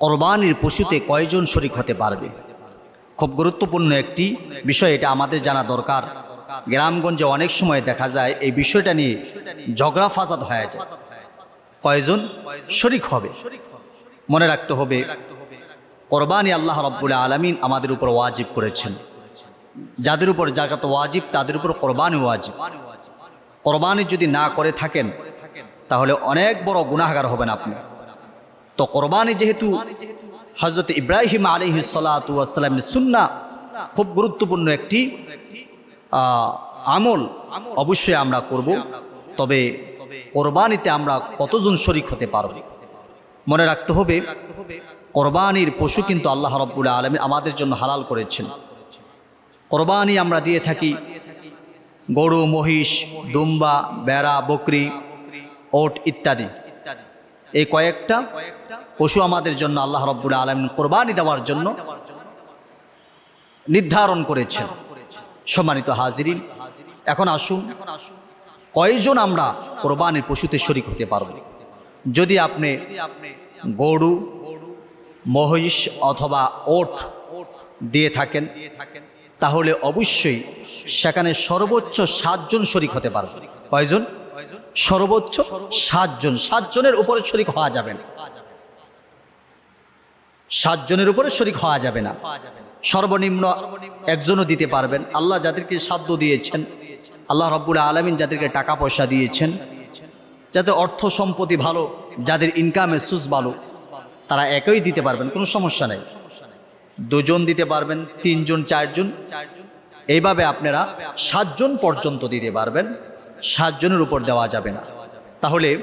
কোরবানির পশুতে কয়জন শরিক হতে পারবে? খুব গুরুত্বপূর্ণ একটি বিষয় এটা আমাদের জানা দরকার। গ্রামগঞ্জে অনেক সময় দেখা যায় এই বিষয়টা নিয়ে ঝগড়া ফাসাদ হয়ে যায়। কয়জন শরিক হবে? মনে রাখতে হবে, কোরবানি আল্লাহ রব্বুল আলমিন আমাদের উপর ওয়াজিব করেছেন। যাদের উপর জাগাত ওয়াজিব, তাদের উপর কোরবানি ওয়াজিব। কোরবানি যদি না করে থাকেন, তাহলে অনেক বড় গুনাহগার হবেন আপনি। তো কোরবানি যেহেতু হজরত ইব্রাহিম আলহি সালাতামের সুন্না খুব গুরুত্বপূর্ণ একটি আমল অবশ্যই আমরা করব। তবে কোরবানিতে আমরা কতজন শরিক হতে পারব? মনে রাখতে হবে, কোরবানির পশু কিন্তু আল্লাহ রব্বুল আলমী আমাদের জন্য হালাল করেছেন। কোরবানি আমরা দিয়ে থাকি গরু, মহিষ, দুম্বা, বেড়া, বকরি, ওট ইত্যাদি। এই কয়েকটা পশু আমাদের জন্য আল্লাহ রব্বুল আলম কোরবানি দেওয়ার জন্য নির্ধারণ করেছেন। সম্মানিত হাজিরিন, এখন আসুন, কয়জন আমরা কোরবানির পশুতে শরিক হতে পারব? যদি আপনি গরু, মহিষ অথবা ওট দিয়ে থাকেন, তাহলে অবশ্যই সেখানে সর্বোচ্চ সাতজন শরিক হতে পারবে কয়জন? সর্বোচ্চ সাতজন। সাতজনের উপরে শরিক হওয়া যাবে না। সাতজনের উপরে শরিক হওয়া যাবে না। সর্বনিম্ন একজনও দিতে পারবেন। আল্লাহ যাদেরকে সাধ্য দিয়েছেন, আল্লাহ রব্বুল আলমিন যাদেরকে টাকা পয়সা দিয়েছেন, যাদের অর্থ সম্পত্তি ভালো, যাদের ইনকামের সুস ভালো, তারা একই দিতে পারবেন, কোনো সমস্যা নেই। দুজন দিতে পারবেন, তিনজন, চারজন। এইভাবে আপনারা সাতজন পর্যন্ত দিতে পারবেন। সাতজনের উপর দেওয়া যাবে না। তাহলে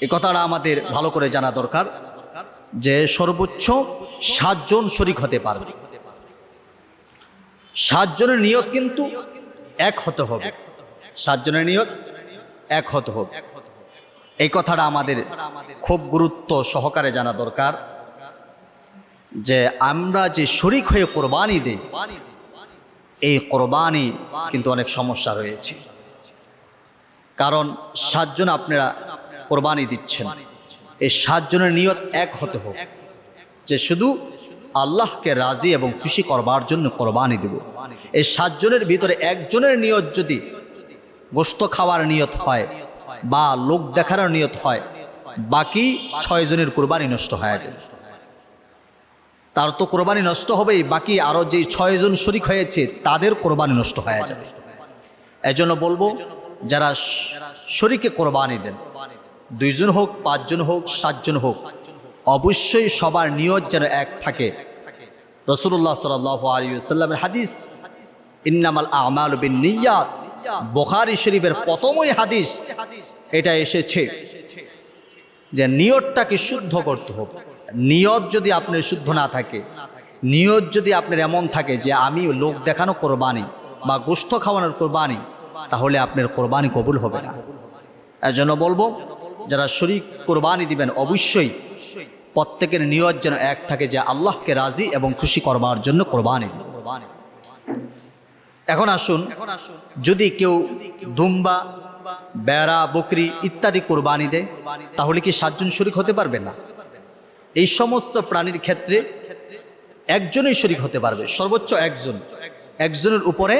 এ কথাটা আমাদের ভালো করে জানা দরকার যে সর্বোচ্চ সাতজন শরিক হতে পারবে। সাতজনের নিয়ত কিন্তু এক হতে হবে। সাতজনের নিয়ত এক হতে হবে। এই কথাটা আমাদের খুব গুরুত্ব সহকারে জানা দরকার যে আমরা যে শরিক হয়ে কোরবানি দেই, এই কোরবানি কিন্তু অনেক সমস্যা রয়েছে। কারণ সাতজন আপনারা কোরবানি দিচ্ছেন। এই সাতজনের নিয়ত এক হতে হোক যে শুধু আল্লাহকে রাজি এবং খুশি করবার জন্য কোরবানি দেব। এই সাতজনের ভিতরে একজনের নিয়ত যদি গোস্ত খাওয়ার নিয়ত হয় বা লোক দেখার নিয়ত হয়, বাকি ছয়জনের কোরবানি নষ্ট হয়ে যায়। তার তো কোরবানি নষ্ট হবেই, বাকি আরও যে ছয়জন শরিক হয়েছে তাদের কোরবানি নষ্ট হয়ে যাবে এজন্য বলব যারা শরিকে কোরবানি দেন। দুইজন হোক, পাঁচজন হোক, সাতজন হোক, অবশ্যই সবার নিয়ত যেন এক থাকে। রসুল্লাহ সাল আলী সাল্লামের হাদিস, ইন্নামাল আমাল বিন নিয়াত বোখারি শরীফের প্রথমই হাদিস এটা এসেছে যে নিয়তটাকে শুদ্ধ করতে হবে। নিয়ত যদি আপনার শুদ্ধ না থাকে, নিয়ত যদি আপনার এমন থাকে যে আমি লোক দেখানো কোরবানি বা গোস্ত খাওয়ানোর কোরবানি তাহলে আপনার কোরবানি কবুল হবে না। এজন্য বলব, যারা শরিক কোরবানি দিবেন, অবশ্যই প্রত্যেকের নিয়ত যেন এক থাকে যে আল্লাহকে রাজি এবং খুশি করবার জন্য কোরবানি। এখন আসুন, যদি কেউ দুম্বা, বেড়া, বকরি ইত্যাদি কোরবানি দেয়, তাহলে কি সাতজন শরিক হতে পারবে না? এই সমস্ত প্রাণীর ক্ষেত্রে একজনই শরিক হতে পারবে, সর্বোচ্চ একজন। একজনের উপরে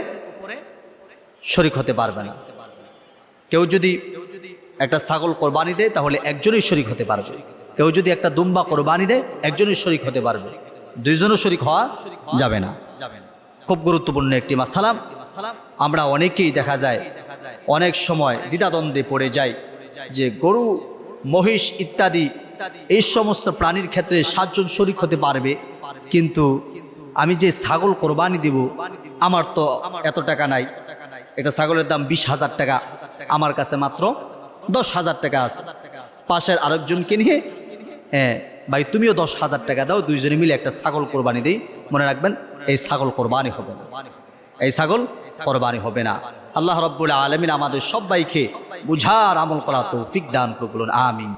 শরিক হতে পারবে না। কেউ যদি একটা ছাগল কোরবানি দেয়, তাহলে একজনই শরিক হতে পারবে। কেউ যদি একটা দুম্বা কোরবানি দেয়, একজনই শরিক হতে পারবে। দুইজনও শরিক হওয়া যাবে না। খুব গুরুত্বপূর্ণ একটি মাসালাম আমরা অনেকেই দেখা যায়, অনেক সময় দ্বিধাদ্বন্দ্বে পড়ে যায় যে গরু, মহিষ ইত্যাদি, এই সমস্ত প্রাণীর ক্ষেত্রে সাতজন শরিক হতে পারবে। কিন্তু আমি যে ছাগল কোরবানি দিব, আমার তো এত টাকা নাই। এটা ছাগলের দাম বিশ হাজার টাকা। আমার কাছে মাত্র দশ হাজার টাকা আছে। পাশের আরেকজনকে নিয়ে হ্যাঁ ভাই, তুমিও দশ হাজার টাকা দাও, দুইজনে মিলে একটা ছাগল কোরবানি দিই। মনে রাখবেন, এই ছাগল কোরবানি হবে না। এই ছাগল কোরবানি হবে না। আল্লাহ রব্বুল আলমিন আমাদের সবাইকে বুঝার আমল করা তৌফিক দান করুন আমিন।